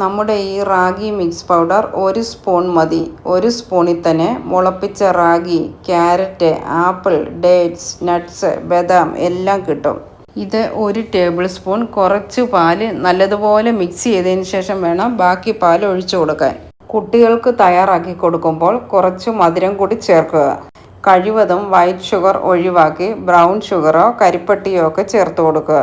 നമ്മുടെ ഈ ragi mix powder ഒരു സ്പൂൺ മതി. ഒരു സ്പൂണിൽ തന്നെ മുളപ്പിച്ച ragi carrot apple dates nuts ബദാം എല്ലാം കിട്ടും. ഇത് ഒരു ടേബിൾ സ്പൂൺ കുറച്ച് പാൽ നല്ലതുപോലെ മിക്സ് ചെയ്തതിന് ശേഷം വേണം ബാക്കി പാൽ ഒഴിച്ചു കൊടുക്കാൻ. കുട്ടികൾക്ക് തയ്യാറാക്കി കൊടുക്കുമ്പോൾ കുറച്ച് മധുരം കൂടി ചേർക്കുക. കഴിവതും വൈറ്റ് ഷുഗർ ഒഴിവാക്കി ബ്രൗൺ ഷുഗറോ കരിപ്പട്ടിയോ ഒക്കെ ചേർത്ത് കൊടുക്കുക.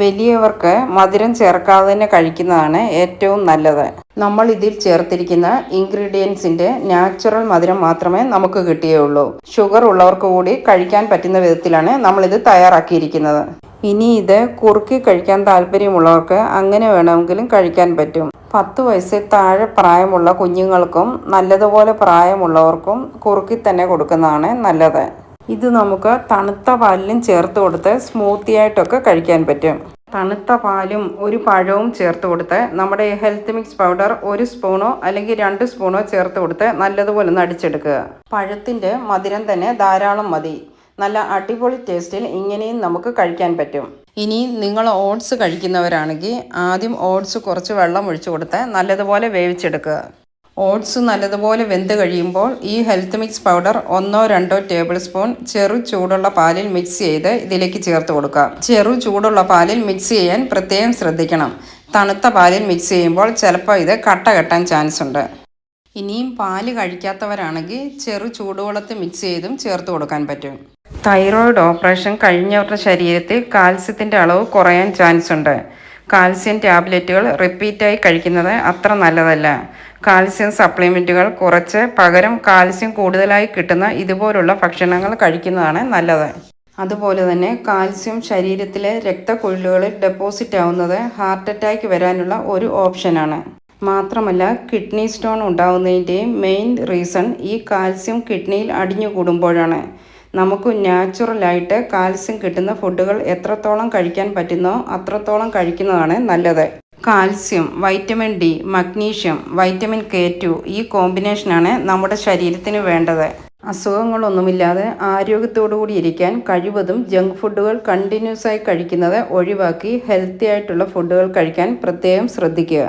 വലിയവർക്ക് മധുരം ചേർക്കാതെ തന്നെ കഴിക്കുന്നതാണ് ഏറ്റവും നല്ലത്. നമ്മൾ ഇതിൽ ചേർത്തിരിക്കുന്ന ഇൻഗ്രീഡിയൻസിന്റെ നാച്ചുറൽ മധുരം മാത്രമേ നമുക്ക് കിട്ടിയുള്ളൂ. ഷുഗർ ഉള്ളവർക്ക് കൂടി കഴിക്കാൻ പറ്റുന്ന വിധത്തിലാണ് നമ്മൾ ഇത് തയ്യാറാക്കിയിരിക്കുന്നത്. ഇനി ഇത് കുറുക്കി കഴിക്കാൻ താല്പര്യമുള്ളവർക്ക് അങ്ങനെ വേണമെങ്കിലും കഴിക്കാൻ പറ്റും. പത്ത് വയസ്സിൽ താഴെ പ്രായമുള്ള കുഞ്ഞുങ്ങൾക്കും നല്ലതുപോലെ പ്രായമുള്ളവർക്കും കുറുക്കി തന്നെ കൊടുക്കുന്നതാണ് നല്ലത്. ഇത് നമുക്ക് തണുത്ത പാലിലും ചേർത്ത് കൊടുത്ത് സ്മൂത്തി ആയിട്ടൊക്കെ കഴിക്കാൻ പറ്റും. തണുത്ത പാലും ഒരു പഴവും ചേർത്ത് കൊടുത്ത് നമ്മുടെ ഹെൽത്ത് മിക്സ് പൗഡർ ഒരു സ്പൂണോ അല്ലെങ്കിൽ രണ്ട് സ്പൂണോ ചേർത്ത് കൊടുത്ത് നല്ലതുപോലെ ഒന്ന് അടിച്ചെടുക്കുക പഴത്തിന്റെ മധുരം തന്നെ ധാരാളം മതി. നല്ല അടിപൊളി ടേസ്റ്റിൽ ഇങ്ങനെയും നമുക്ക് കഴിക്കാൻ പറ്റും. ഇനി നിങ്ങൾ ഓട്സ് കഴിക്കുന്നവരാണെങ്കിൽ ആദ്യം ഓട്സ് കുറച്ച് വെള്ളം ഒഴിച്ചു കൊടുത്ത് നല്ലതുപോലെ വേവിച്ചെടുക്കുക. ഓട്സ് നല്ലതുപോലെ വെന്ത് കഴിയുമ്പോൾ ഈ ഹെൽത്ത് മിക്സ് പൗഡർ ഒന്നോ രണ്ടോ ടേബിൾ സ്പൂൺ ചെറു ചൂടുള്ള പാലിൽ മിക്സ് ചെയ്ത് ഇതിലേക്ക് ചേർത്ത് കൊടുക്കുക. ചെറു ചൂടുള്ള പാലിൽ മിക്സ് ചെയ്യാൻ പ്രത്യേകം ശ്രദ്ധിക്കണം. തണുത്ത പാലിൽ മിക്സ് ചെയ്യുമ്പോൾ ചിലപ്പോൾ ഇത് കട്ട കെട്ടാൻ ചാൻസ് ഉണ്ട്. ഇനിയും പാൽ കഴിക്കാത്തവരാണെങ്കിൽ ചെറു ചൂടുവെള്ളത്തിൽ മിക്സ് ചെയ്തും ചേർത്ത് കൊടുക്കാൻ പറ്റും. തൈറോയിഡ് ഓപ്പറേഷൻ കഴിഞ്ഞവരുടെ ശരീരത്തിൽ കാൽസ്യത്തിന്റെ അളവ് കുറയാൻ ചാൻസ് ഉണ്ട്. കാൽസ്യം ടാബ്ലറ്റുകൾ റിപ്പീറ്റായി കഴിക്കുന്നത് അത്ര നല്ലതല്ല. കാൽസ്യം സപ്ലിമെന്റുകൾ കുറച്ച് പകരം കാൽസ്യം കൂടുതലായി കിട്ടുന്ന ഇതുപോലുള്ള ഭക്ഷണങ്ങൾ കഴിക്കുന്നതാണ് നല്ലത്. അതുപോലെ തന്നെ കാൽസ്യം ശരീരത്തിലെ രക്തക്കുഴലുകളിൽ ഡെപ്പോസിറ്റ് ആവുന്നത് ഹാർട്ട് അറ്റാക്ക് വരാനുള്ള ഒരു ഓപ്ഷനാണ് മാത്രമല്ല കിഡ്നി സ്റ്റോൺ ഉണ്ടാകുന്നതിന്റെയും മെയിൻ റീസൺ ഈ കാൽസ്യം കിഡ്നിയിൽ അടിഞ്ഞുകൂടുമ്പോഴാണ്. നമുക്ക് നാച്ചുറലായിട്ട് കാൽസ്യം കിട്ടുന്ന ഫുഡുകൾ എത്രത്തോളം കഴിക്കാൻ പറ്റുന്നോ അത്രത്തോളം കഴിക്കുന്നതാണ് നല്ലത്. Calcium vitamin D magnesium vitamin K two ഈ കോമ്പിനേഷനാണ് നമ്മുടെ ശരീരത്തിന് വേണ്ടത്. അസുഖങ്ങളൊന്നുമില്ലാതെ ആരോഗ്യത്തോടു കൂടി ഇരിക്കാൻ കഴിവതും ജങ്ക് ഫുഡുകൾ കണ്ടിന്യൂസ് ആയി കഴിക്കുന്നത് ഒഴിവാക്കി ഹെൽത്തി ആയിട്ടുള്ള ഫുഡുകൾ കഴിക്കാൻ പ്രത്യേകം ശ്രദ്ധിക്കുക.